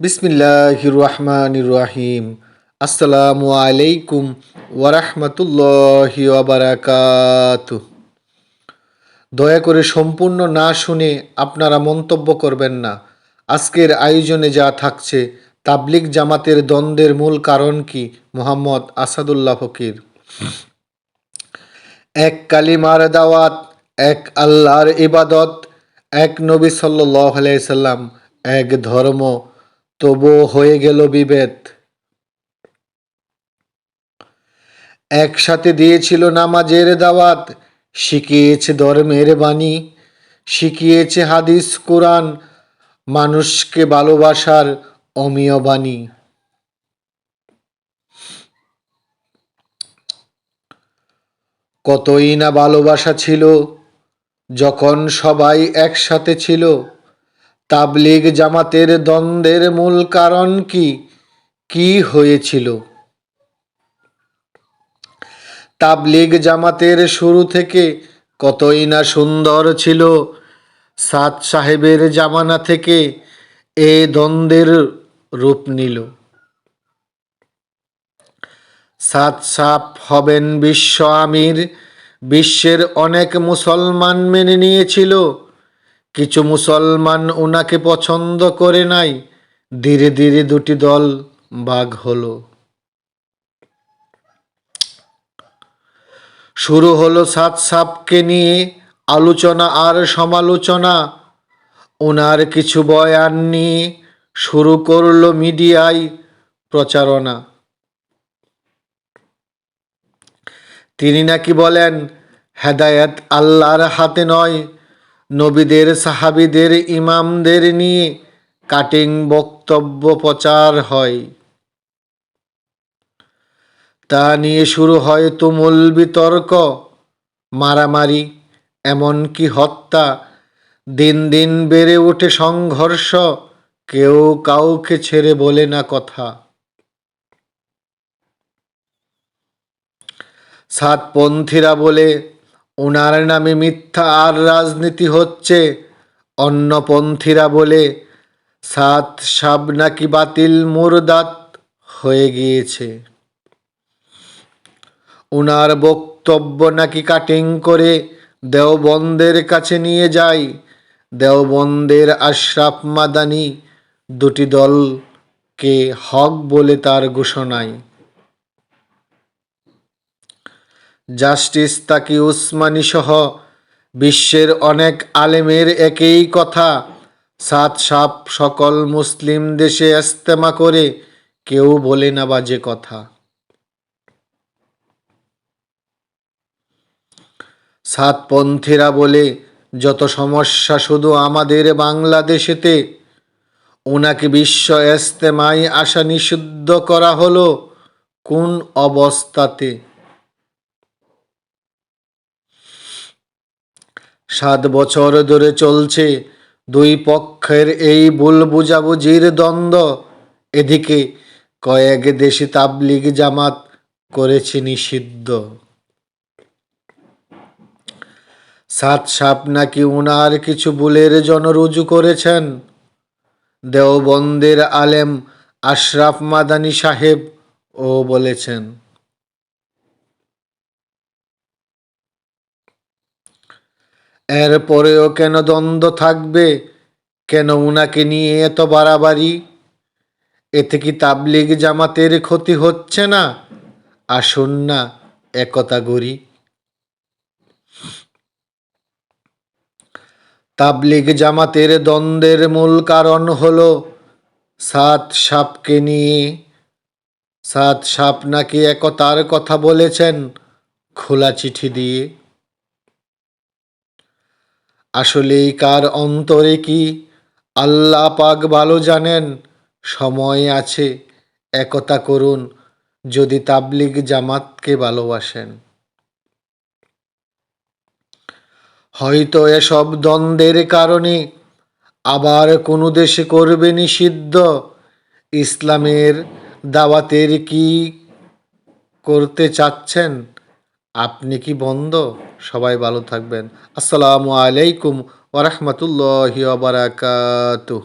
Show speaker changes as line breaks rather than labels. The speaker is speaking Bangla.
বিসমিল্লাহ রহমান রাহিম আসসালামু আলাইকুম ওয়ারহমতুল্লাহ বারাকাত দয়া করে সম্পূর্ণ না শুনে আপনারা মন্তব্য করবেন না। আজকের আয়োজনে যা থাকছে তাবলিক জামাতের দ্বন্দ্বের মূল কারণ কি মোহাম্মদ আসাদুল্লাহ ফকির? এক কালিমার দাওয়াত, এক আল্লাহর ইবাদত, এক নবী সাল্লাহ সাল্লাম, এক ধর্ম তবুও হয়ে গেল বিভেদ। একসাথে দিয়েছিল নামাজের দাওয়াত, শিখিয়েছে ধর্মের বাণী, শিখিয়েছে হাদিস, কোরআন, মানুষকে ভালোবাসার অমীয় বাণী। কতই না ভালোবাসা ছিল, যখন সবাই একসাথে ছিল তাবলিগ জামাতের দ্বন্দ্বের মূল কারণ কি? কি হয়েছিল? তাবলিগ জামাতের শুরু থেকে কতই না সুন্দর ছিল? সাদ সাহেবের জামানা থেকে এ দ্বন্দ্বের রূপ নিল। সাত সাপ হবেন বিশ্ব আমির, বিশ্বের অনেক মুসলমান মেনে নিয়েছিল। কিছু মুসলমান ওনাকে পছন্দ করে নাই। ধীরে ধীরে দুটি দল বাঘ হলো। শুরু হলো সাত সাপকে নিয়ে আলোচনা আর সমালোচনা। ওনার কিছু বয়ান নিয়ে শুরু করল মিডিয়ায় প্রচারণা। তিনি নাকি বলেন, হেদায়েত আল্লাহর হাতে নয় নবীদের সাহাবিদের, ইমামদের নিয়ে কাটিং বক্তব্য প্রচার হয়। তা নিয়ে শুরু হয় তুমুল বিতর্ক, মারামারি, এমনকি হত্যা। দিন দিন বেড়ে ওঠে সংঘর্ষ, কেউ কাউকে ছেড়ে বলে না কথা। সাতপন্থীরা বলে ওনার নামে মিথ্যা আর রাজনীতি হচ্ছে। অন্যপন্থীরা বলে, সাত সাব নাকি বাতিল মুরদাত হয়ে গিয়েছে। ওনার বক্তব্য নাকি কাটিং করে দেওবন্দের কাছে নিয়ে যায়। দেওবন্দের আশরাফ মাদানি দুটি দলকে হক বলে তার ঘোষণায়। জাস্টিস তাকি উসমানী সহ বিশ্বের অনেক আলেমের একই কথা। সাত সাপ সকল মুসলিম দেশে এস্তেমা করে, কেউ বলে না বাজে কথা। সাতপন্থীরা বলে, যত সমস্যা শুধু আমাদের বাংলাদেশেতে ওনাকে বিশ্ব ইস্তেমায় আসা নিষিদ্ধ করা হলো, কোন অবস্থাতে? সাত বছর ধরে চলছে। দুই পক্ষের এই ভুল বুঝাবুঝির দ্বন্দ্ব। এদিকে কয়েক দেশি তাবলিগ জামাত করেছে নিষিদ্ধ। সাত সাপ নাকি উনার কিছু ভুলের জন রুজু করেছেন? দেওবন্দের আলেম আশরাফ মাদানী সাহেব ও বলেছেন। এরপরেও কেন দ্বন্দ্ব থাকবে? কেন উনাকে নিয়ে এত বাড়াবাড়ি? এতে কি তাবলিগ জামাতের ক্ষতি হচ্ছে না? আসুন না একতা গড়ি তাবলিগ জামাতের দ্বন্দ্বের মূল কারণ হল সাত সাপকে নিয়ে। সাত সাপ নাকি একতার কথা বলেছেন? খোলা চিঠি দিয়ে। আসলেই কার অন্তরে কি? আল্লাহ পাক ভালো জানেন, সময় আছে, একতা করুন, যদি তাবলিগ জামাতকে ভালোবাসেন। হয়তো এসব দ্বন্দ্বের কারণে আবার কোনো দেশে করবে নিষিদ্ধ। ইসলামের দাওয়াতের কি করতে চাচ্ছেন? আপনি কি বন্ধ? সবাই ভালো থাকবেন। আসসালামু আলাইকুম ওরহমতুল্লাহ বারাকাতুহ।